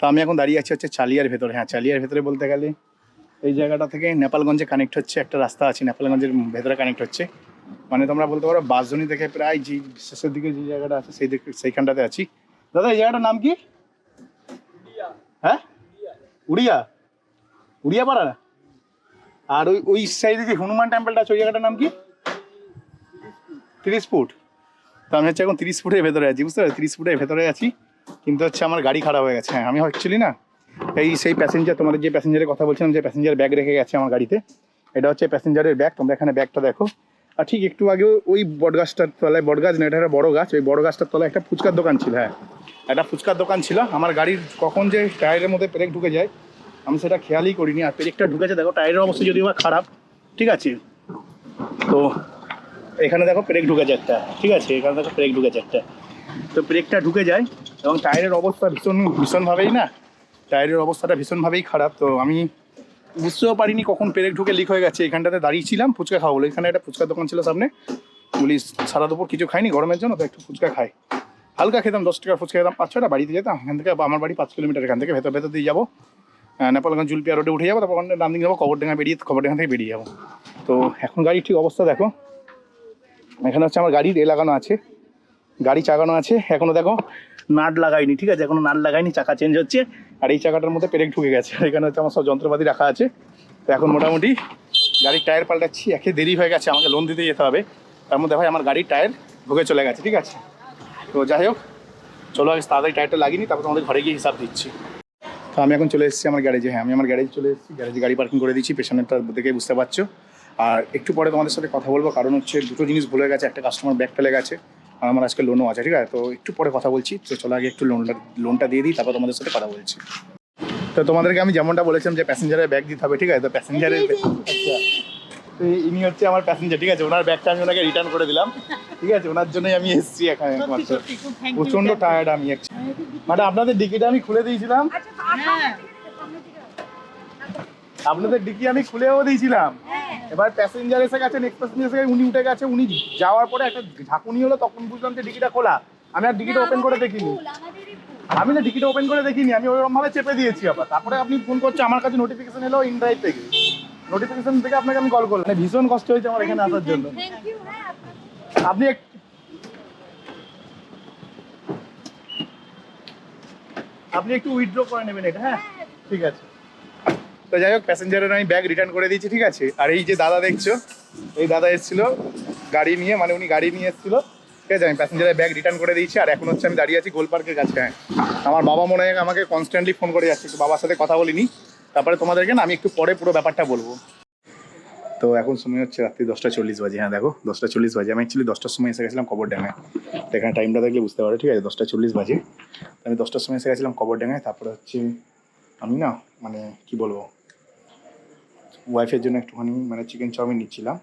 তো আমি এখন দাঁড়িয়ে আছি হচ্ছে চালিয়ার ভেতরে। হ্যাঁ চালিয়ার ভেতরে বলতে গেলে এই জায়গাটা থেকে নেপালগঞ্জে কানেক্ট হচ্ছে, একটা রাস্তা আছে, নেপালগঞ্জের ভেতরে কানেক্ট হচ্ছে। মানে তোমরা বলতে পারো বাসজনি থেকে প্রায় যে শেষের দিকে যে জায়গাটা আছে, সেই দিকে সেইখানটাতে আছি। দাদা, এই জায়গাটার নাম কি? হ্যাঁ? উড়িয়া? উড়িয়া পাড়া আর ওই ওই সাইডে যে হনুমান টেম্পলটা আছে, ওই জায়গাটার নাম কি? তিরিশ ফুট। তো আমি হচ্ছে এখন তিরিশ ফুটের ভেতরে আছি, বুঝতে পারছি তিরিশ ফুটের ভেতরে আছি। কিন্তু হচ্ছে আমার গাড়ি খারাপ হয়ে গেছে। হ্যাঁ আমি অ্যাকচুয়ালি না, এই সেই প্যাসেঞ্জার তোমাদের যে প্যাসেঞ্জারের কথা বলছিলাম, যে প্যাসেঞ্জার ব্যাগ রেখে গেছে আমার গাড়িতে, এটা হচ্ছে প্যাসেঞ্জারের ব্যাগ তোমরা এখানে ব্যাগটা দেখো। আর ঠিক একটু আগেও ওই বটগাছটার তলায়, বটগাছ না, এটা একটা বড় গাছ, ওই বড় গাছটার তলায় একটা ফুচকার দোকান ছিল হ্যাঁ। একটা ফুচকার দোকান ছিল, আমার গাড়ির কখন যে টায়ারের মধ্যে ব্রেক ঢুকে যায়, আমি সেটা খেয়ালই করিনি। আর পেরেকটা ঢুকেছে, দেখো টায়ারের অবস্থা যদিও বা খারাপ, ঠিক আছে? তো, এখানে দেখো ব্রেক ঢুকেছে একটা, ঠিক আছে? এখানে দেখো ব্রেক ঢুকেছে একটা। তো ব্রেকটা ঢুকে যায় এবং টায়ারের অবস্থা ভীষণ, ভীষণভাবেই না? টায়ারের অবস্থাটা ভীষণভাবেই খারাপ। তো আমি বুঝতেও পারিনি কখন ব্রেক ঢুকে লিক হয়ে গেছে। এখানটাতে দাঁড়িয়েছিলাম, ফুচকা খাওয়া বলে। এখানে একটা ফুচকার দোকান ছিল সামনে। বলি সারা দুপুর কিছু খাইনি গরমের জন্য, তো একটু ফুচকা খাই। হালকা খেতাম, দশ টাকা ফুচকা খেতাম। পাঁচ ছটা বাড়িতে যেতাম। এখান থেকে আমার বাড়ি পাঁচ কিলোমিটার, এখান থেকে ভেতর ভেতর দিয়ে যাব। নেপালগঞ্জ জুলপিয়া রোডে উঠে যাব, তারপর ডান দিকে যাব, কবরডাঙ্গা বেরিয়ে, কবরডাঙ্গা থেকে বেরিয়ে যাব। তো এখন গাড়ির ঠিক অবস্থা দেখো। এখানে হচ্ছে আমার গাড়ির এ লাগানো আছে। গাড়ি চাকানো আছে, এখনও দেখো নাট লাগাইনি, ঠিক আছে? এখনও নাট লাগাইনি, চাকা চেঞ্জ হচ্ছে, আর এই চাকাটার মধ্যে পেরেক ঢুকে গেছে। এখানে হচ্ছে আমার সব যন্ত্রপাতি রাখা আছে। তো এখন মোটামুটি গাড়ির টায়ার পাল্টাচ্ছি, একে দেরি হয়ে গেছে, আমাকে লোন দিতে যেতে হবে। তার মধ্যে ভাই আমার গাড়ির টায়ার ঢুকে চলে গেছে, ঠিক আছে? তো যাই হোক, চলো আগে তাড়াতাড়ি টায়ারটা লাগিনি তারপর তোমাদের ঘরে গিয়ে হিসাব দিচ্ছি। তো আমি এখন চলে এসেছি আমার গ্যারেজে হ্যাঁ আমি আমার গ্যারেজে চলে এসেছি, গ্যারেজে গাড়ি পার্কিং করে দিচ্ছি পেছনেরটা দেখে বুঝতে পারছ। আর একটু পরে তোমাদের সাথে কথা বলব, কারণ হচ্ছে দুটো জিনিস ভুলে গেছে, একটা কাস্টমার ব্যাগ ফেলে গেছে আমার আজকে লোনও আছে ঠিক আছে? তো একটু পরে কথা বলছি। তো চলো আগে একটু লোনটা লোনটা দিয়ে দিই তারপর তোমাদের সাথে কথা বলছি। তো তোমাদেরকে আমি যেমনটা বলেছিলাম যে প্যাসেঞ্জারের ব্যাগ দিতে হবে ঠিক আছে? তো প্যাসেঞ্জারের আচ্ছা। তো ইনি হচ্ছে আমার প্যাসেঞ্জার ঠিক আছে? ওনার ব্যাগটা আমি ওনাকে রিটার্ন করে দিলাম ঠিক আছে? ওনার জন্যই আমি এসেছি এখানে একমাত্র। প্রচণ্ড টায়ার্ড আমি মানে আপনাদের ডিকিটা আমি খুলে দিয়েছিলাম। আপনাদের ডিকি আমি খুলেও দিয়েছিলাম। এবার প্যাসেঞ্জার এসে গেছে নেক্সট প্যাসেঞ্জার এসে উনি উঠে গেছে উনি যাওয়ার পরে একটা ঝাঁকুনি হলো তখন বুঝলাম যে ডিকিটা খোলা। আমি আর ডিকিটা ওপেন করে দেখিনি। আমি না ডিকিটা ওপেন করে দেখিনি আমি ওরকম ভাবে চেপে দিয়েছি আবার। তারপরে আপনি ফোন করছে আমার কাছে নোটিফিকেশন এলো ইনড্রাইভ থেকে। নোটিফিকেশন থেকে আপনাকে আমি কল করলাম। মানে ভীষণ কষ্ট হয়েছে আমার এখানে আসার জন্য। আপনি এক- আপনি একটু উইথড্র করে নেবেন এটা হ্যাঁ। ঠিক আছে। তো যাই হোক প্যাসেঞ্জারের আমি ব্যাগ রিটার্ন করে দিয়েছি, ঠিক আছে? আর এই যে দাদা দেখছ, এই দাদা এসেছিল গাড়ি নিয়ে মানে উনি গাড়ি নিয়ে এসেছিল। ঠিক আছে, আমি প্যাসেঞ্জারের ব্যাগ রিটার্ন করে দিয়েছি, আর এখন হচ্ছে আমি দাঁড়িয়ে আছি গোল পার্কের কাছে হ্যাঁ। আমার বাবা মনে হয় আমাকে কনস্ট্যান্টলি ফোন করে যাচ্ছে, একটু বাবার সাথে কথা বলিনি। তারপরে তোমাদেরকে না, আমি একটু পরে পুরো ব্যাপারটা বলব। তো এখন সময় হচ্ছে রাত্রি দশটা চল্লিশ বাজে হ্যাঁ দেখো, দশটা চল্লিশ বাজে। আমি অ্যাকচুয়ালি দশটার সময় এসে গেছিলাম কবরডাঙ্গায় তো এখানে টাইমটা দেখলে বুঝতে পারো, ঠিক আছে, দশটা চল্লিশ বাজে। আমি দশটার সময় এসে গেছিলাম কবরডাঙ্গায় তারপরে হচ্ছে আমি না মানে কি বলব ওয়াইফের জন্য একটুখানি মানে চিকেন চাউমিন নিচ্ছিলাম।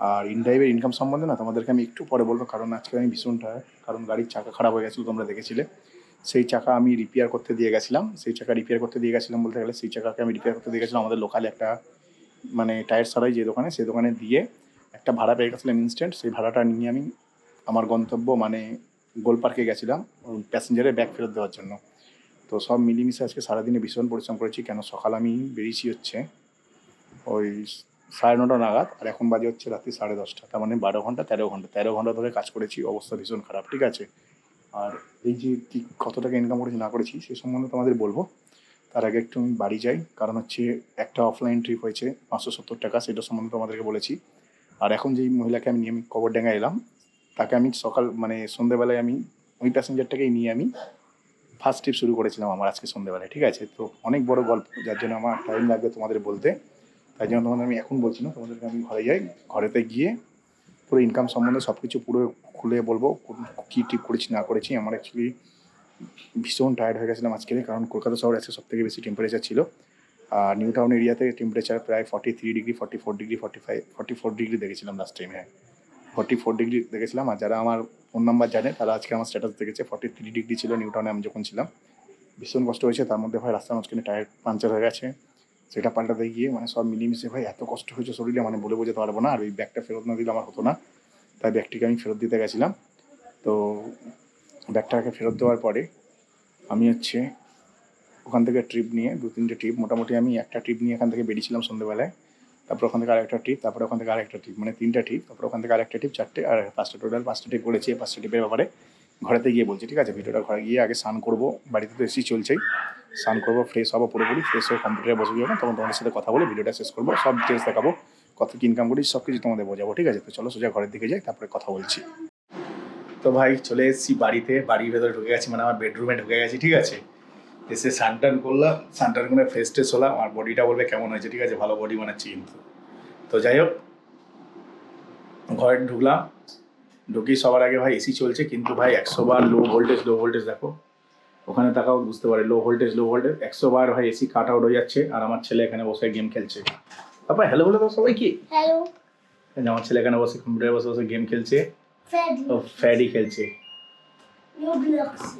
আর ইনড্রাইভের ইনকাম সম্বন্ধে না তোমাদেরকে আমি একটু পরে বলব কারণ আজকে আমি ভীষণ tired, কারণ গাড়ির চাকা খারাপ হয়ে গেছিল তোমরা দেখেছিলে। সেই চাকা আমি রিপেয়ার করতে দিয়ে গেছিলাম সেই চাকা রিপেয়ার করতে দিয়ে গেছিলাম বলতে গেলে সেই চাকাকে আমি রিপেয়ার করতে দিয়ে গেছিলাম আমাদের লোকালে একটা মানে টায়ার সারাই যে দোকানে সেই দোকানে দিয়ে একটা ভাড়া পেয়ে গেছিলাম ইনস্ট্যান্ট সেই ভাড়াটা নিয়ে আমি আমার গন্তব্য মানে গোল পার্কে গেছিলাম প্যাসেঞ্জারের ব্যাগ ফেরত দেওয়ার জন্য। তো সব মিলিমিশে আজকে সারাদিনে ভীষণ পরিশ্রম করেছি কেন সকাল আমি বেরিয়েছি হচ্ছে। ওই সাড়ে নটা নাগাদ, আর এখন বাজে হচ্ছে রাত্রি সাড়ে দশটা। তার মানে বারো ঘণ্টা, তেরো ঘণ্টা। তেরো ঘণ্টা ধরে কাজ করেছি, অবস্থা ভীষণ খারাপ, ঠিক আছে? আর এই যে কি, কত টাকা ইনকাম করেছি না করেছি, সে সম্বন্ধে তোমাদের বলব। তার আগে একটু আমি বাড়ি যাই, কারণ হচ্ছে একটা অফলাইন ট্রিপ হয়েছে, পাঁচশো সত্তর টাকা সেটা সম্বন্ধে তোমাদেরকে বলেছি। আর এখন যেই মহিলাকে আমি নিয়ে আমি কবরডাঙ্গা এলাম, তাকে আমি সকাল মানে সন্ধেবেলায় আমি, ওই প্যাসেঞ্জারটাকেই নিয়ে আমি ফার্স্ট ট্রিপ শুরু করেছিলাম আমার আজকে সন্ধেবেলায় ঠিক আছে? তো অনেক বড় গল্প, যার জন্য আমার টাইম লাগবে তোমাদের বলতে। তাই জন্য তোমাদের আমি এখন বলছি না, তোমাদেরকে আমি ঘরে যাই, ঘরেতে গিয়ে পুরো ইনকাম সম্বন্ধে সব কিছু পুরো খুলে বলব কী ট্রিপ করেছি, না করেছি। আমার অ্যাকচুয়ালি ভীষণ টায়ার্ড হয়ে গেছিলাম আজকে কারণ কলকাতা শহরে আজকে সব থেকে বেশি টেম্পারেচার ছিল। আর নিউ টাউন এরিয়াতে টেম্পারেচার প্রায় forty three degree forty four degree forty five forty four degree দেখেছিলাম লাস্ট টাইম হ্যাঁ। ফর্টি ফোর ডিগ্রি দেখেছিলাম, আর যারা আমার ফোন নাম্বার জানে, তারা আজকে আমার স্ট্যাটাস দেখেছে ফর্টি থ্রি ডিগ্রি ছিল নিউ টাউনে আমি যখন ছিলাম। ভীষণ কষ্ট হয়েছে, তার মধ্যে ভাই রাস্তার মাঝখানে টায়ার পাঞ্চার হয়ে গেছে। সেটা পাল্টাতে গিয়ে মানে সব মিলিমিশে ভাই, এত কষ্ট হয়েছে শরীরে মানে বলে বোঝাতে পারব না, আর ওই ব্যাগটা ফেরত না দিলে আমার হতো না। তাই ব্যাগটিকে আমি ফেরত দিতে গেছিলাম। তো ব্যাগটাকে ফেরত দেওয়ার পরে আমি হচ্ছে ওখান থেকে ট্রিপ নিয়ে, দু তিনটে ট্রিপ, মোটামুটি আমি একটা ট্রিপ নিয়ে এখান থেকে বেরিয়েছিলাম সন্ধ্যেবেলায় তারপর ওখান থেকে আরেকটা ট্রিপ, তারপরে ওখান থেকে আরেকটা ট্রিপ মানে তিনটা ট্রিপ, তারপর ওখান থেকে আরেকটা ট্রিপ, চারটে, আর পাঁচটা টোটাল, পাঁচটা ট্রিপ করেছি পাঁচটা ট্রিপের ব্যাপারে। ঘরেতে গিয়ে বলছি, ঠিক আছে, ভিডিওটা ঘরে গিয়ে আগে স্নান করব, বাড়িতে তো এসি চলছেই। স্নান করব ফ্রেশ হব, পুরোপুরি ফ্রেশ হয়ে কম্পিউটারে বসে যাব তখন তোমাদের সাথে কথা বলে ভিডিওটা শেষ করব, সব ডিটেলস দেখাবো, কত কি ইনকাম করি সব কিছু তোমাদের বোঝাবো, ঠিক আছে? তো চলো সোজা ঘরের দিকে যাই, তারপরে কথা বলছি। তো ভাই, চলে এসেছি বাড়িতে, বাড়ির ভেতরে ঢুকে গেছি মানে আমার বেডরুমে ঢুকে গেছি, ঠিক আছে? এসে সানটান করলাম সানটান করে ফ্রেশ ট্রেশ হলাম, আর বডিটা বলবে কেমন হয়েছে, ঠিক আছে? ভালো বডি বানাচ্ছি কিন্তু। তো যাই হোক, ঘরে ঢুকলাম, ঢুকি সবার আগে ভাই এসি চলছে, কিন্তু ভাই, একশো বার লো ভোল্টেজ লো ভোল্টেজ দেখো। ওখানে তাকাও বুঝতে পারে লো ভোল্টেজ লো ভোল্টেজ একশো বার ভাই এসি কাট আউট হয়ে যাচ্ছে আর আমার ছেলে এখানে বসে গেম খেলছে। তারপর হ্যালো বলে দাও সবাই কি হ্যালো আমার ছেলে এখানে বসে কম্পিউটারে বসে বসে গেম খেলছে। ও ফ্যাডি খেলছে।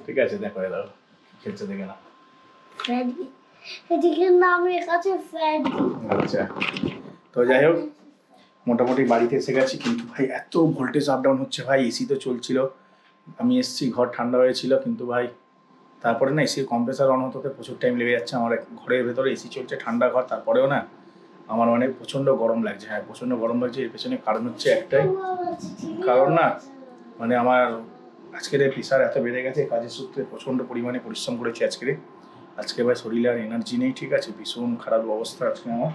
ঠিক আছে দেখো এবার খেলছে দেখে না নাম আচ্ছা তো যাই হোক মোটামুটি বাড়িতে এসে গেছি কিন্তু ভাই এত ভোল্টেজ আপ ডাউন হচ্ছে ভাই এসি তো চলছিল। আমি এসেছি ঘর ঠান্ডা হয়েছিল কিন্তু ভাই তারপরে না এসির কম্প্রেসার অন হতে প্রচুর টাইম লেগে যাচ্ছে। আমার ঘরের ভেতরে এসি চলছে, ঠান্ডা ঘর। তারপরেও না আমার মানে প্রচণ্ড গরম লাগছে। হ্যাঁ প্রচণ্ড গরম লাগছে। এর পেছনে কারণ হচ্ছে একটাই। কারণ না মানে আমার আজকের প্রেশার এত বেড়ে গেছে, কাজের সূত্রে প্রচণ্ড পরিমাণে পরিশ্রম করেছি আজকে। আজকে ভাই শরীরে আর এনার্জি নেই, ঠিক আছে? ভীষণ খারাপ অবস্থা আজকে আমার।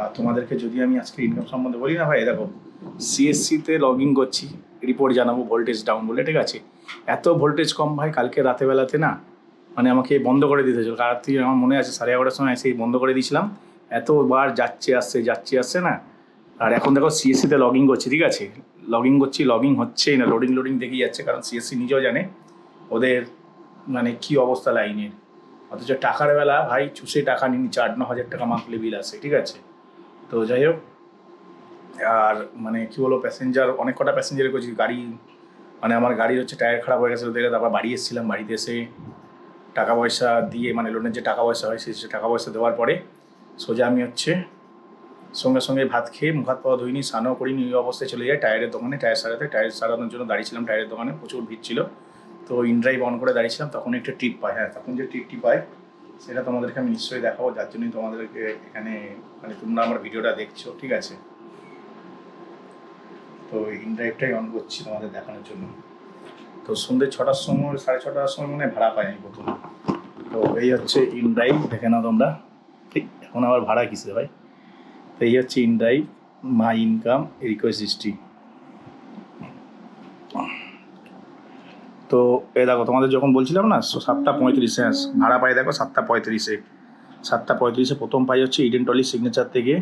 আর তোমাদেরকে যদি আমি আজকে ইনকাম সম্বন্ধে বলি না ভাই এই দেখো সিএসসিতে লগ ইন করছি রিপোর্ট জানাব ভোল্টেজ ডাউন বলে, ঠিক আছে? এত ভোল্টেজ কম ভাই, কালকে রাতে বেলাতে না মানে আমাকে বন্ধ করে দিতে হয়েছিল। থেকে আমার মনে আছে, সাড়ে এগারোটার সময় এসে বন্ধ করে দিয়েছিলাম। এতবার যাচ্ছে, আসছে যাচ্ছে, আসছে না। আর এখন দেখো সিএসসিতে লগ ইন করছি, ঠিক আছে? লগ ইন করছি লগ ইন হচ্ছেই না লোডিং লোডিং দেখেই যাচ্ছে, কারণ সিএসসি নিজেও জানে ওদের মানে কি অবস্থা লাইনের। অথচ টাকার বেলা ভাই চুষে টাকা নিচ্ছে আট ন হাজার টাকা মান্থলি বিল আসে, ঠিক আছে? তো যাই হোক, আর মানে কি বলব প্যাসেঞ্জার অনেক কটা প্যাসেঞ্জার করছি, গাড়ি মানে আমার গাড়ির হচ্ছে টায়ার খারাপ হয়ে গেছে দেখে তারপর বাড়ি এসেছিলাম, বাড়িতে এসে টাকা পয়সা দিয়ে মানে লোনের যে টাকা পয়সা হয়, সেই টাকা পয়সা দেওয়ার পরে সোজা আমি হচ্ছে সঙ্গে সঙ্গে ভাত খেয়ে মুখ হাত পাওয়া ধুইনি স্নানও করিনি এই অবস্থায় চলে যাই টায়ারের দোকানে টায়ার সারাতে টায়ার সারানোর জন্য দাঁড়িয়েছিলাম টায়ারের দোকানে, প্রচুর ভিড় ছিল। তো ইনড্রাইভ অন করে দাঁড়িয়েছিলাম, তখন একটা ট্রিপ পাই হ্যাঁ তখন যে ট্রিপটি পাই সেটা তোমাদেরকে আমি নিশ্চয়ই দেখাবো, যার জন্যই তোমাদেরকে এখানে মানে তোমরা আমার ভিডিওটা দেখছ, ঠিক আছে? তো ইনড্রাইভটাই অন করছি তোমাদের দেখানোর জন্য। তো সন্ধ্যে ছটার সময়, সাড়ে ছটার সময় মানে ভাড়া পাই আমি প্রথম। তো এই হচ্ছে ইনড্রাইভ দেখে নাও তোমরা। ঠিক, এখন আবার ভাড়া কিসে ভাই? তো এই হচ্ছে InDrive my income request history তো এ দেখো, তোমাদের যখন বলছিলাম না সাতটা পঁয়ত্রিশে ভাড়া পাই দেখো সাতটা পঁয়ত্রিশে। সাতটা পঁয়ত্রিশে প্রথম পাই হচ্ছে ইডেন টলি সিগনেচার থেকে।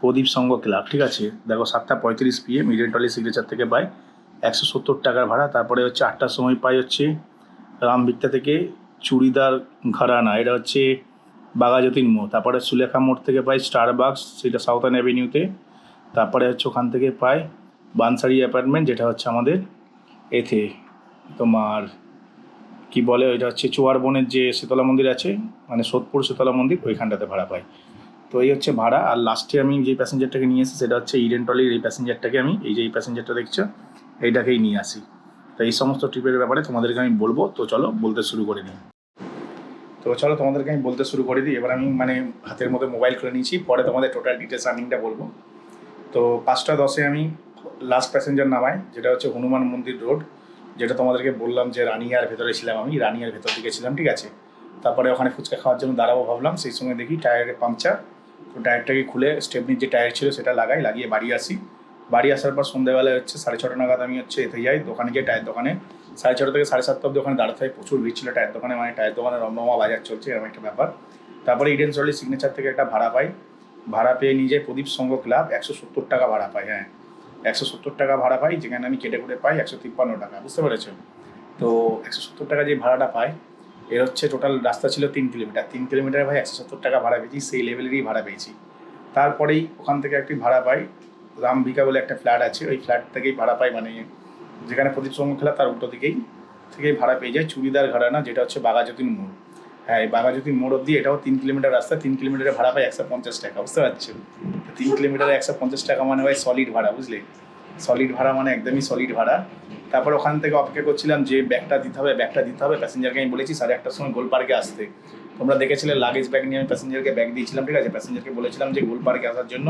প্রদীপ সংঘ ক্লাব, ঠিক আছে? দেখো সাতটা পঁয়ত্রিশ পিএম ইডেন টলি সিগনেচার থেকে পাই একশো সত্তর টাকার ভাড়া, তারপরে হচ্ছে আটটার সময় পাই হচ্ছে রামভিক্তা থেকে চুড়িদার ঘরানা, এটা হচ্ছে বাঘাযতীন মোড়, তারপরে সুলেখা মোড় থেকে পাই স্টার বাক্স সেটা সাউথার্ন অ্যাভিনিউতে তারপরে হচ্ছে ওখান থেকে পাই বানসারি অ্যাপার্টমেন্ট যেটা হচ্ছে আমাদের এতে, তোমার কি বলে ওইটা হচ্ছে চুয়ার বনের যে শীতলা মন্দির আছে মানে সোদপুর শীতলা মন্দির, ওইখানটাতে ভাড়া পাই। তো এই হচ্ছে ভাড়া। আর লাস্টে আমি যে প্যাসেঞ্জারটাকে নিয়ে আসি সেটা হচ্ছে ইডেন টলির এই প্যাসেঞ্জারটাকে আমি, এই যে এই প্যাসেঞ্জারটা দেখছ, এইটাকেই নিয়ে আসি। তো এই সমস্ত ট্রিপের ব্যাপারে তোমাদেরকে আমি বলব। তো চলো, বলতে শুরু করে নিই তো চলো, তোমাদেরকে আমি বলতে শুরু করে দিই। এবার আমি মানে হাতের মধ্যে মোবাইল খুলে নিয়েছি। পরে তোমাদের টোটাল ডিটেলস আর্নিংটা বলব। তো পাঁচটা দশে আমি লাস্ট প্যাসেঞ্জার নামাই, যেটা হচ্ছে হনুমান মন্দির রোড যেটা তোমাদেরকে বললাম যে রানিয়ার ভেতরে ছিলাম আমি, রানিয়ার ভেতর দিকে ছিলাম, ঠিক আছে? তারপরে ওখানে ফুচকা খাওয়ার জন্য দাঁড়াবো ভাবলাম। সেই সময় দেখি টায়ারে পাংচার টায়ারটাকে খুলে স্টেপনির যে টায়ার ছিল সেটা লাগাই, লাগিয়ে বাড়ি আসি। বাড়ি আসার পর সন্ধ্যাবেলায় হচ্ছে সাড়ে ছটা নাগাদ আমি হচ্ছে এতে যাই, দোকানে গিয়ে টায়ার দোকানে। সাড়ে ছটা থেকে সাড়ে সাতটা অব্দি ওখানে দাঁড়াতে হয়, প্রচুর ভিড় ছিল টায়ার দোকানে মানে টায়ার দোকানে রমরমা বাজার চলছে, এরকম একটা ব্যাপার। তারপরে ইডেন সলি সিগনেচার থেকে একটা ভাড়া পাই। ভাড়া পেয়ে নিয়ে যাই প্রদীপ সংঘ ক্লাব, একশো সত্তর টাকা ভাড়া পাই হ্যাঁ। একশো সত্তর টাকা ভাড়া পাই, যেখানে আমি কেটে কুটে পাই, একশো তিপ্পান্ন টাকা, বুঝতে পেরেছ? তো একশো সত্তর টাকা যে ভাড়াটা পাই এর হচ্ছে টোটাল রাস্তা ছিল তিন কিলোমিটার তিন কিলোমিটার ভাই একশো সত্তর টাকা ভাড়া পেয়েছি, সেই লেভেলেরই ভাড়া পেয়েছি। তারপরেই ওখান থেকে একটি ভাড়া পাই, রামভিকা বলে একটা ফ্ল্যাট আছে, ওই ফ্ল্যাট থেকেই ভাড়া পাই মানে যেখানে প্রদীপ সংঘ খেলা তার উল্টো দিকেই থেকেই ভাড়া পেয়ে যায়, চুড়িদার ঘরানা, যেটা হচ্ছে বাঘাযতীন মোড়। হ্যাঁ এই বাঘাযতীন মোড় অব্দি এটাও তিন কিলোমিটার রাস্তা, তিন কিলোমিটারে ভাড়া পাই একশো পঞ্চাশ টাকা, বুঝতে পারছ তিন কিলোমিটারে একশো পঞ্চাশ টাকা মানে ভাই সলিড ভাড়া, বুঝলে? সলিড ভাড়া মানে একদমই সলিড ভাড়া। তারপর ওখান থেকে অপেক্ষা করছিলাম যে ব্যাগটা দিতে হবে, ব্যাগটা দিতে হবে। প্যাসেঞ্জারকে আমি বলেছি সাড়ে আটটার সময় গোল পার্কে আসতে। তোমরা দেখেছিলে লাগেজ ব্যাগ নিয়ে আমি প্যাসেঞ্জারকে ব্যাগ দিয়েছিলাম, ঠিক আছে? প্যাসেঞ্জারকে বলেছিলাম যে গোল পার্কে আসার জন্য,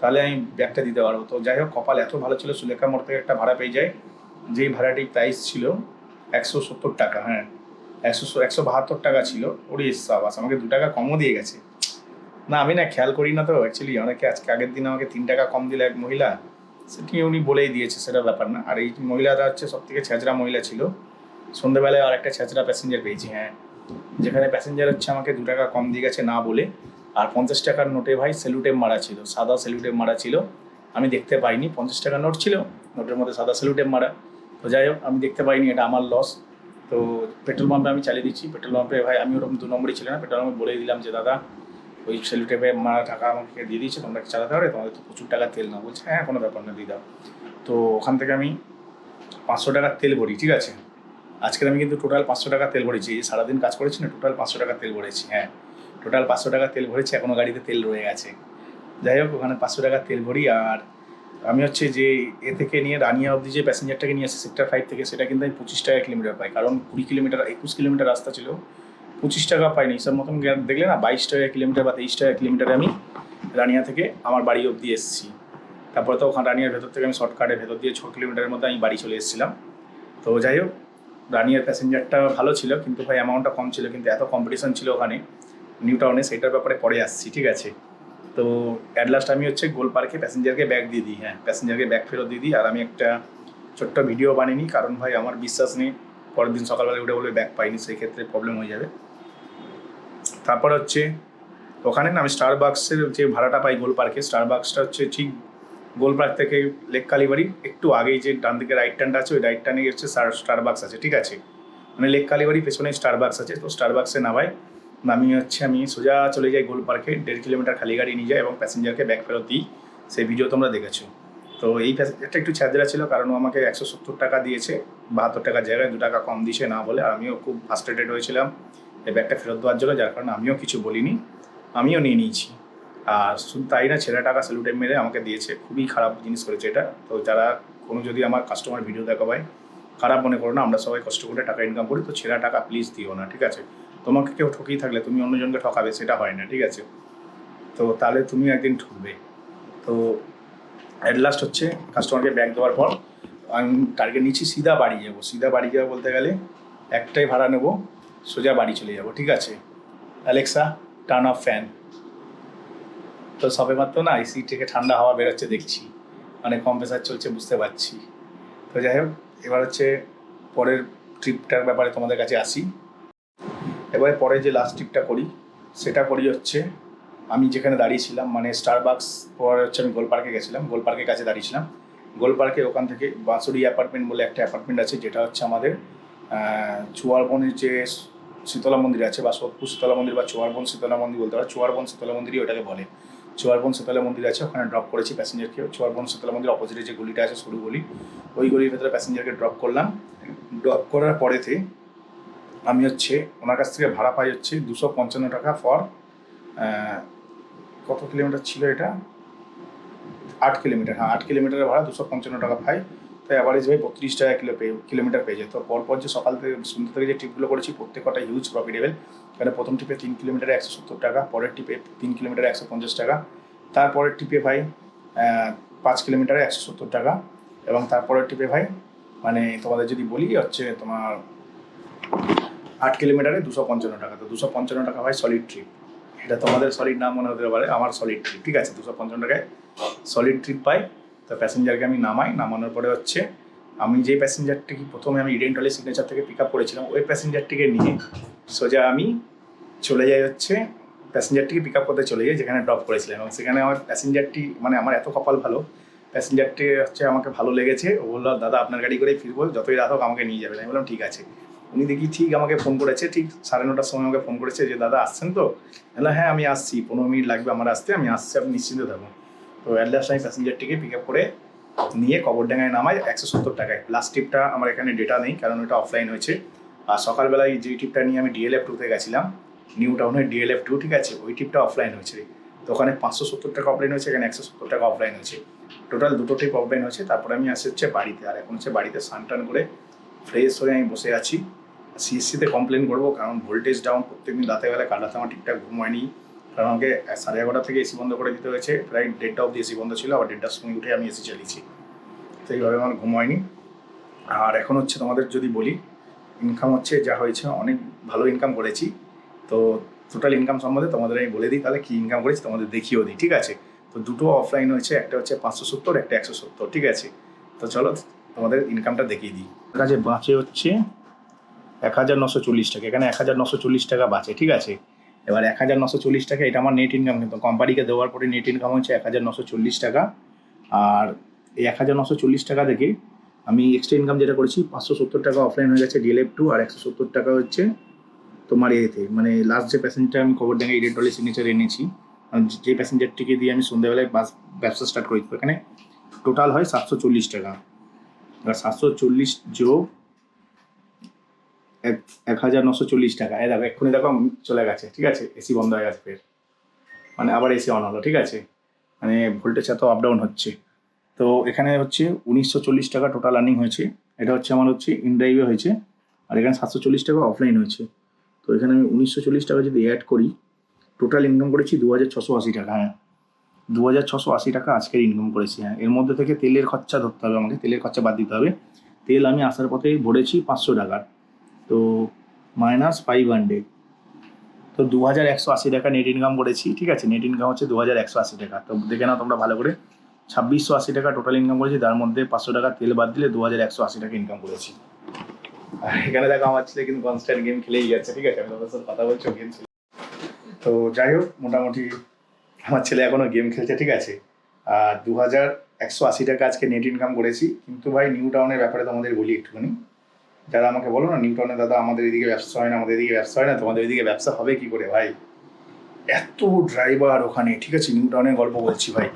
তাহলে আমি ব্যাগটা দিতে পারব। তো যাই হোক, কপাল এত ভালো ছিল, সুলেখা মোড় থেকে একটা ভাড়া পেয়ে যায়। যেই ভাড়াটির প্রাইস ছিল, একশো সত্তর টাকা হ্যাঁ একশো একশো বাহাত্তর টাকা ছিল। ওরে সাবাস, আমাকে দু টাকা কমও দিয়ে গেছে। না, আমি না খেয়াল করি না তো অ্যাকচুয়ালি অনেকে আজকে আগের দিন আমাকে তিন টাকা কম দিলে এক মহিলা সেটি উনি বলেই দিয়েছে, সেটা ব্যাপার না। আর এই মহিলাটা হচ্ছে সব থেকে ছেঁচড়া মহিলা ছিল। সন্ধ্যেবেলায় আর একটা ছেঁচড়া প্যাসেঞ্জার পেয়েছি হ্যাঁ। যেখানে প্যাসেঞ্জার হচ্ছে আমাকে দু টাকা কম দিয়ে গেছে না বলে, আর পঞ্চাশ টাকার নোটে ভাই সেলুটেপ মারা ছিল, সাদা সেলুটেপ মারা ছিল। আমি দেখতে পাইনি, পঞ্চাশ টাকার নোট ছিল নোটের মধ্যে সাদা সেলুটেপ মারা। তো যাই হোক, আমি দেখতে পাইনি, এটা আমার লস তো পেট্রোল পাম্পে আমি চালিয়ে দিচ্ছি পেট্রোল পাম্পে ভাই আমি ওরকম দু নম্বরই ছিল না পেট্রোল পাম্পে বলে দিলাম যে, দাদা ওই সেলুটেপে মারা টাকা আমাকে দিয়ে দিয়েছে তোমরা কি চালাতে পারে? তোমাদের তো প্রচুর টাকা তেল না বলছে হ্যাঁ কোনো ব্যাপার না, দিয়ে দাও। তো ওখান থেকে আমি পাঁচশো টাকার তেল ভরি, ঠিক আছে? আজকে আমি কিন্তু টোটাল পাঁচশো টাকা তেল ভরেছি। সারাদিন কাজ করেছি না, টোটাল পাঁচশো টাকা তেল ভরেছি হ্যাঁ। টোটাল পাঁচশো টাকা তেল ভরেছি এখনও গাড়িতে তেল রয়ে গেছে। যাই হোক, ওখানে পাঁচশো টাকা তেল ভরি, আর আমি হচ্ছে যে এ থেকে নিয়ে রানিয়া অবধি যে প্যাসেঞ্জারটাকে নিয়ে আসে সেক্টর ফাইভ থেকে, সেটা কিন্তু আমি পঁচিশ টাকা কিলোমিটার পাই। কারণ কুড়ি কিলোমিটার একুশ কিলোমিটার রাস্তা ছিল। পঁচিশ টাকা পাইনি। সব মতন দেখলে না, বাইশ টাকা কিলোমিটার বা তেইশ টাকা কিলোমিটারে আমি রানিয়া থেকে আমার বাড়ি অবধি এসেছি। তারপরে তো ওখানে রানিয়ার ভেতর থেকে আমি শর্টকাটের ভেতর দিয়ে ছ কিলোমিটারের মধ্যে আমি বাড়ি চলে এসেছিলাম। তো যাই হোক, রানিয়ার প্যাসেঞ্জারটা ভালো ছিল, কিন্তু ভাই অ্যামাউন্টটা কম ছিল, কিন্তু এত কম্পিটিশন ছিল ওখানে। নিউ টাউনে সেটার ব্যাপারে পরে আসছি, ঠিক আছে? তো অ্যাট লাস্ট আমি হচ্ছে গোল পার্কে প্যাসেঞ্জারকে ব্যাগ দিয়ে দিই হ্যাঁ প্যাসেঞ্জারকে ব্যাগ ফেরত দিয়ে দিই। আর আমি একটা ছোট্ট ভিডিও বানিয়ে নিই, কারণ ভাই আমার বিশ্বাস নেই, পরের দিন সকালবেলা উঠে বলে ব্যাগ পাইনি, সেই ক্ষেত্রে প্রবলেম হয়ে যাবে। তারপর হচ্ছে, ওখানে না আমি স্টার বাক্সের যে ভাড়াটা পাই গোল পার্কে স্টার বাক্সটা হচ্ছে ঠিক গোল পার্ক থেকে লেক কালীবাড়ি একটু আগেই যে ডান দিকে রাইট টার্নটা আছে, ওই রাইট টার্নে হচ্ছে স্টার বাক্স আছে, ঠিক আছে? মানে লেক কালীবাড়ি পেছনে স্টার বাক্স আছে, তো স্টার বাক্সে নামাই। নামিয়ে হচ্ছে আমি সোজা চলে যাই গোল পার্কে দেড় কিলোমিটার খালি গাড়ি নিয়ে যাই এবং প্যাসেঞ্জারকে ব্যাক ফেরত দিই। সেই ভিডিও তোমরা দেখেছ। তো এই প্যাসেঞ্জারটা একটু ছ্যাদরা ছিল কারণ ও আমাকে একশো সত্তর টাকা দিয়েছে, বাহাত্তর টাকার জায়গায় দু টাকা কম দিয়েছে না বলে, আর আমিও খুব ফার্স্ট্রেটেড হয়েছিলাম। এই ব্যাগটা ফেরত দেওয়ার জন্য, যার কারণে আমিও কিছু বলিনি, আমিও নিয়ে নিয়েছি। আর শুধু তাই না ছেলে টাকা স্যালুটে মেরে আমাকে দিয়েছে, খুবই খারাপ জিনিস করেছে এটা। তো যারা কোনো যদি আমার কাস্টমার ভিডিও দেখা পায় খারাপ মনে করো না, আমরা সবাই কষ্ট করে টাকা ইনকাম করি, তো ছেঁড়া টাকা প্লিজ দিও না, ঠিক আছে? তোমাকে কেউ ঠকিয়ে থাকলে তুমি অন্যজনকে ঠকাবে, সেটা হয় না, ঠিক আছে? তো তাহলে তুমি একদিন ঠকবে। তো অ্যাট লাস্ট হচ্ছে কাস্টমারকে ব্যাগ দেওয়ার পর, আমি টার্গেট নিচ্ছি, সিধা বাড়ি যাব। সিধা বাড়ি যাব বলতে গেলে একটাই ভাড়া নেব সোজা বাড়ি চলে যাব, ঠিক আছে? অ্যালেক্সা টার্ন অফ ফ্যান তো সবে মাত্র না এসি থেকে ঠান্ডা হাওয়া বেরোচ্ছে দেখছি। মানে কম্প্রেসার চলছে, বুঝতে পারছি। তো যাই হোক, এবার হচ্ছে পরের ট্রিপটার ব্যাপারে তোমাদের কাছে আসি। এবারে পরে যে লাস্ট ট্রিপটা করি, সেটা করি হচ্ছে, আমি যেখানে দাঁড়িয়েছিলাম মানে স্টারবাক্স পরে হচ্ছে আমি গোল পার্কে গেছিলাম গোল পার্কের কাছে দাঁড়িয়েছিলাম। গোল পার্কে ওখান থেকে বাঁশুড়ি অ্যাপার্টমেন্ট বলে একটা অ্যাপার্টমেন্ট আছে, যেটা হচ্ছে আমাদের চুয়ারবনের যে শীতলা মন্দির আছে বা সোদপুর শীতলা মন্দির বা চুয়ারবন শীতলা মন্দির বলতে পারো। চুয়ারবন শীতলা মন্দিরই ওটাকে বলে। চুয়ারবন শীতলা মন্দির আছে, ওখানে ড্রপ করেছি প্যাসেঞ্জারকে চুয়ারবন শীতলা মন্দির অপোজিটে যে গলিটা আছে, সরু গলি, ওই গলির ভেতরে প্যাসেঞ্জারকে ড্রপ করলাম। ড্রপ করার পরেতে আমি হচ্ছে ওনার কাছ থেকে ভাড়া পাই হচ্ছে দুশো পঞ্চান্ন টাকা ফর কত কিলোমিটার ছিল এটা? আট কিলোমিটার হ্যাঁ আট কিলোমিটারের ভাড়া দুশো পঞ্চান্ন টাকা পাই। তো অ্যাভারেজ ভাই বত্রিশ টাকা কিলো কিলোমিটার পেয়ে যায়। তো পরপর যে সকাল থেকে সন্ধ্যা থেকে যে ট্রিপগুলো করেছি প্রত্যেকটা হিউজ প্রফিটেবল এখানে প্রথম ট্রিপে তিন কিলোমিটারে একশো সত্তর টাকা, পরের ট্রিপে তিন কিলোমিটারে একশো পঞ্চাশ টাকা। তারপরের ট্রিপে ভাই পাঁচ কিলোমিটারে একশো সত্তর টাকা। এবং তারপরের ট্রিপে ভাই মানে তোমাদের যদি বলি, হচ্ছে তোমার আট কিলোমিটারে দুশো পঞ্চান্ন টাকা। তো দুশো পঞ্চান্ন টাকা ভাই সলিড ট্রিপ এটা তোমাদের সলিড নাম মনে হতে পারে, আমার সলিড ট্রিপ ঠিক আছে, দুশো পঞ্চান্ন টাকায় সলিড ট্রিপ পাই। তো প্যাসেঞ্জারকে আমি নামাই, নামানোর পরে হচ্ছে আমি যে প্যাসেঞ্জারটিকে প্রথমে আমি ইডেন টলি সিগনেচার থেকে পিক আপ করেছিলাম, ওই প্যাসেঞ্জারটিকে নিয়ে সোজা আমি চলে যাই হচ্ছে প্যাসেঞ্জারটিকে পিক আপ করতে চলে যাই যেখানে ড্রপ করেছিলাম। এবং সেখানে আমার প্যাসেঞ্জারটি মানে আমার এত কপাল ভালো প্যাসেঞ্জারটি হচ্ছে আমাকে ভালো লেগেছে। ও বলল, দাদা, আপনার গাড়ি করেই ফিরবো, যতই রাত হোক আমাকে নিয়ে যাবেন। আমি বললাম, ঠিক আছে। উনি দেখি ঠিক আমাকে ফোন করেছে, ঠিক সাড়ে নটার সময় আমাকে ফোন করেছে যে, দাদা, আসছেন তো? বললাম হ্যাঁ আমি আসছি, পনেরো মিনিট লাগবে আমার আসতে, আমি আসছি, আপনি নিশ্চিন্তে থাকুন। তো অ্যাট লাস্ট আমি প্যাসেঞ্জারটিকে পিক আপ করে নিয়ে কবরডাঙ্গায় নামাই একশো সত্তর টাকায়। লাস্ট ট্রিপটা আমার এখানে ডেটা নেই, কারণ ওটা অফলাইন হয়েছে। আর সকালবেলায় যে ট্রিপটা নিয়ে আমি ডিএলএফ টুতে গেছিলাম নিউ টাউনের ডিএলএফ টু ঠিক আছে? ওই ট্রিপটা অফলাইন হয়েছে। তো ওখানে পাঁচশো সত্তর টাকা অফলাইন হয়েছে, এখানে একশো সত্তর টাকা অফলাইন হয়েছে। টোটাল দুটো ট্রিপ অফলাইন হয়েছে, তারপরে আমি আসি হচ্ছে বাড়িতে। আর এখন হচ্ছে বাড়িতে স্নান টান করে ফ্রেশ হয়ে আমি বসে আছি। সিএসসিতে কমপ্লেন করব, কারণ ভোল্টেজ ডাউন প্রত্যেকদিন রাতে বেলা কাল রাতে আমার ঠিকঠাক ঘুম হয়নি। কারণ আমাকে সাড়ে এগারোটা থেকে এসি বন্ধ করে দিতে হয়েছে। প্রায় দেড়টা অবধি এসি বন্ধ ছিল, আবার দেড়টার সময় উঠে আমি এসি চালিয়েছি। তো এইভাবে আমার ঘুম হয়নি। আর এখন হচ্ছে তোমাদের যদি বলি ইনকাম হচ্ছে, যা হয়েছে, অনেক ভালো ইনকাম করেছি। তো টোটাল ইনকাম সম্বন্ধে তোমাদের আমি বলে দিই, তাহলে কী ইনকাম করেছি তোমাদের দেখিয়েও দিই, ঠিক আছে? তো দুটো অফলাইন হয়েছে, একটা হচ্ছে পাঁচশো সত্তর, একটা একশো সত্তর, ঠিক আছে? তো চলো, তোমাদের ইনকামটা দেখিয়ে দিই। কাছে বাঁচে হচ্ছে এক হাজার নশো চল্লিশ টাকা, এখানে এক হাজার নশো চল্লিশ টাকা বাঁচে, ঠিক আছে? এবার এক হাজার নশো চল্লিশ টাকা, এটা আমার নেট ইনকাম কিন্তু। কোম্পানিকে দেওয়ার পরে নেট ইনকাম হচ্ছে এক হাজার নশো চল্লিশ টাকা। আর এই এক হাজার নশো চল্লিশ টাকা থেকে আমি এক্সট্রা ইনকাম যেটা করেছি, পাঁচশো সত্তর টাকা অফলাইন হয়ে গেছে ডিএলএফ টু আর একশো সত্তর টাকা হচ্ছে তোমার এতে মানে লাস্ট যে প্যাসেঞ্জার আমি খবর ডেঙ্গে ইডেন টলের সিগনেচার এনেছি যে প্যাসেঞ্জারটিকে দিয়ে আমি সন্ধ্যাবেলায় বাস ব্যবসা স্টার্ট করেছি। এখানে টোটাল হয় সাতশো চল্লিশ টাকা। এবার সাতশো চল্লিশ যোগ এক এক হাজার নশো চল্লিশ টাকা। এ দেখো, এক্ষুনি দেখো চলে গেছে, ঠিক আছে? এসি বন্ধ হয়ে গেছে ফের। মানে আবার এসি অন হলো, ঠিক আছে? মানে ভোল্টেজ এত আপ ডাউন হচ্ছে। তো এখানে হচ্ছে উনিশশো চল্লিশ টাকা টোটাল আর্নিং হয়েছে। এটা হচ্ছে আমার হচ্ছে ইনড্রাইভে হয়েছে। আর এখানে সাতশো চল্লিশ টাকা অফলাইন হয়েছে। তো এখানে আমি উনিশশো চল্লিশ টাকা যদি অ্যাড করি টোটাল ইনকাম করেছি দু হাজার ছশো আশি টাকা হ্যাঁ। দু হাজার ছশো আশি টাকা আজকের ইনকাম করেছি হ্যাঁ। এর মধ্যে থেকে তেলের খরচা ধরতে হবে আমাকে, তেলের খরচা বাদ দিতে হবে। তেল আমি আসার পথে ভরেছি পাঁচশো টাকার। তো মাইনাস ফাইভ হান্ড্রেড তো দু হাজার একশো আশি টাকা নেট ইনকাম করেছি, ঠিক আছে? নেট ইনকাম হচ্ছে দু হাজার একশো আশি টাকা। তো দেখে নাও তোমরা ভালো করে। ছাব্বিশশো আশি টাকা টোটাল ইনকাম করেছি, তার মধ্যে পাঁচশো টাকা তেল বাদ দিলে দু হাজার একশো আশি টাকা ইনকাম করেছি। আর এখানে দেখো আমার ছেলে কিন্তু কনস্ট্যান্ট গেম খেলেই যাচ্ছে, ঠিক আছে? আমি তোমাদের সাথে কথা বলছি গেম তো যাই হোক, মোটামুটি আমার ছেলে এখনও গেম খেলছে, ঠিক আছে? আর দু হাজার একশো আশি টাকা আজকে নেট ইনকাম করেছি। কিন্তু ভাই নিউ টাউনের ব্যাপারে তোমাদের বলি একটুখানি। যারা আমাকে বলো না নিউ টাউনে দাদা আমাদের এদিকে ব্যবসা হয় না, আমাদের এদিকে ব্যবসা হয় না, তোমাদের এদিকে ব্যবসা হবে কি করে ভাই? এত ড্রাইভার ওখানে, ঠিক আছে? নিউ টাউনের গল্প বলছি ভাই।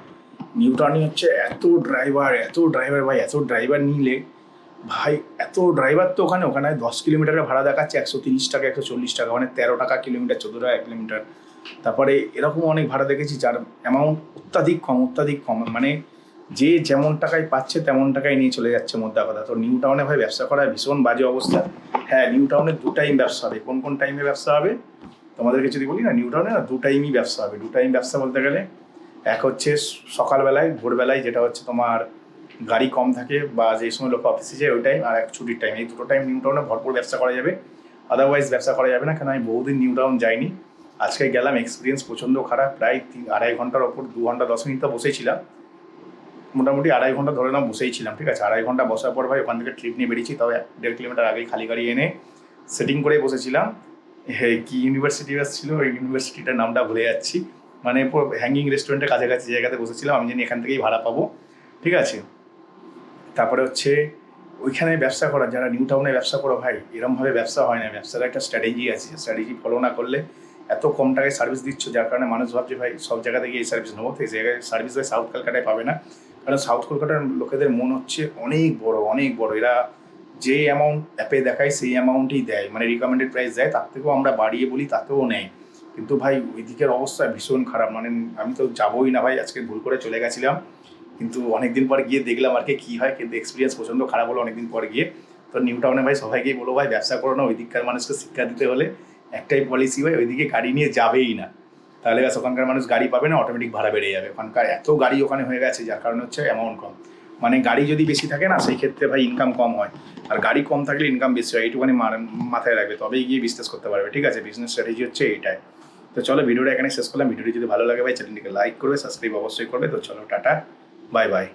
নিউ টাউনে হচ্ছে এত ড্রাইভার এত ড্রাইভার ভাই, এত ড্রাইভার নিলে ভাই, এত ড্রাইভার তো ওখানে ওখানে দশ কিলোমিটারের ভাড়া দেখাচ্ছে, একশো তিরিশ টাকা, একশো চল্লিশ টাকা মানে তেরো টাকা কিলোমিটার, চোদ্দ টাকা কিলোমিটার। তারপরে এরকম অনেক ভাড়া দেখেছি, যার অ্যামাউন্ট অত্যাধিক কম অত্যাধিক কম মানে যে যেমন টাকায় পাচ্ছে তেমন টাকায় নিয়ে চলে যাচ্ছে মোদ্দা কথা। তো নিউ টাউনে ভাই ব্যবসা করা ভীষণ বাজে অবস্থা। হ্যাঁ নিউ টাউনে দু টাইম ব্যবসা হবে। কোন কোন টাইমে ব্যবসা হবে? তোমাদেরকে যদি বলি না নিউ টাউনে না দু টাইমই ব্যবসা হবে। দু টাইম ব্যবসা বলতে গেলে এক হচ্ছে সকালবেলায়, ভোরবেলায় যেটা হচ্ছে তোমার গাড়ি কম থাকে বা যে সময় লোক অফিসে যায়, ওই টাইম আর এক ছুটির টাইম এই দুটো টাইম নিউ টাউনে ভরপুর ব্যবসা করা যাবে। আদারওয়াইজ ব্যবসা করা যাবে না। কেন? আমি বহুদিন নিউ টাউন যাইনি। আজকে গেলাম এক্সপিরিয়েন্স প্রচণ্ড খারাপ। প্রায় আড়াই ঘণ্টার ওপর, দু ঘণ্টা, দশ মিনিট তো বসেছিলাম। মোটামুটি আড়াই ঘণ্টা ধরে নাও বসেই ছিলাম, ঠিক আছে? আড়াই ঘণ্টা বসার পর ভাই ওখান থেকে ট্রিপ নিয়ে বেরিয়েছি, তবে দেড় কিলোমিটার আগেই খালি গাড়ি এনে সেটিং করে বসেছিলাম। হ্যাঁ কি ইউনিভার্সিটি ছিল? ওই ইউনিভার্সিটিটার নামটা ভুলে যাচ্ছি। মানে হ্যাঙ্গিং রেস্টুরেন্টের কাছাকাছি জায়গাতে বসেছিলাম, আমি জানি এখান থেকেই ভাড়া পাবো, ঠিক আছে? তারপরে হচ্ছে ওইখানে ব্যবসা করা, যারা নিউ টাউনে ব্যবসা করো ভাই, এরমভাবে ব্যবসা হয় না। ব্যবসার একটা স্ট্র্যাটেজি আছে স্ট্র্যাটেজি ফলো না করলে এত কম টাকায় সার্ভিস দিচ্ছ, যার কারণে মানুষ ভাবছে ভাই, সব জায়গা থেকে এই সার্ভিস নেব এই জায়গায় সার্ভিস সাউথ কলকাতায় পাবে না। কারণ সাউথ কলকাতার লোকেদের মন হচ্ছে অনেক বড় অনেক বড়। এরা যে অ্যামাউন্ট অ্যাপে দেখায়, সেই অ্যামাউন্টই দেয়। মানে রিকমেন্ডেড প্রাইস দেয়, তার থেকেও আমরা বাড়িয়ে বলি, তাতেও নেয়। কিন্তু ভাই ওই দিকের অবস্থা ভীষণ খারাপ। মানে আমি তো যাবোই না ভাই, আজকে ভুল করে চলে গেছিলাম। কিন্তু অনেকদিন পর গিয়ে দেখলাম আর কি হয়, কিন্তু এক্সপিরিয়েন্স প্রচণ্ড খারাপ হলো অনেকদিন পর গিয়ে। তো নিউ টাউনে ভাই সবাইকেই বলো ভাই, ব্যবসা করো না ওই দিককার মানুষকে শিক্ষা দিতে হলে একটাই পলিসি ভাই, ওইদিকে গাড়ি নিয়ে যাবেই না। তাহলে ব্যাস ওখানকার মানুষ গাড়ি পাবে না অটোমেটিক ভাড়া বেড়ে যাবে। ওখানকার এত গাড়ি ওখানে হয়ে গেছে, যার কারণে হচ্ছে অ্যামাউন্ট কম। মানে গাড়ি যদি বেশি থাকে না, সেই ক্ষেত্রে ভাই ইনকাম কম হয়। আর গাড়ি কম থাকলে ইনকাম বেশি হয় এইটুখানি মাথায় রাখবে, তবেই গিয়ে বিজনেস করতে পারবে, ঠিক আছে? বিজনেস স্ট্র্যাটেজি হচ্ছে এইটাই তো চলো ভিডিওটা এখানে শেষ করলাম। ভিডিওটি যদি ভালো লাগে ভাই চ্যানেলটিকে লাইক করবে সাবস্ক্রাইব অবশ্যই করবে। তো চলো, টাটা বাই বাই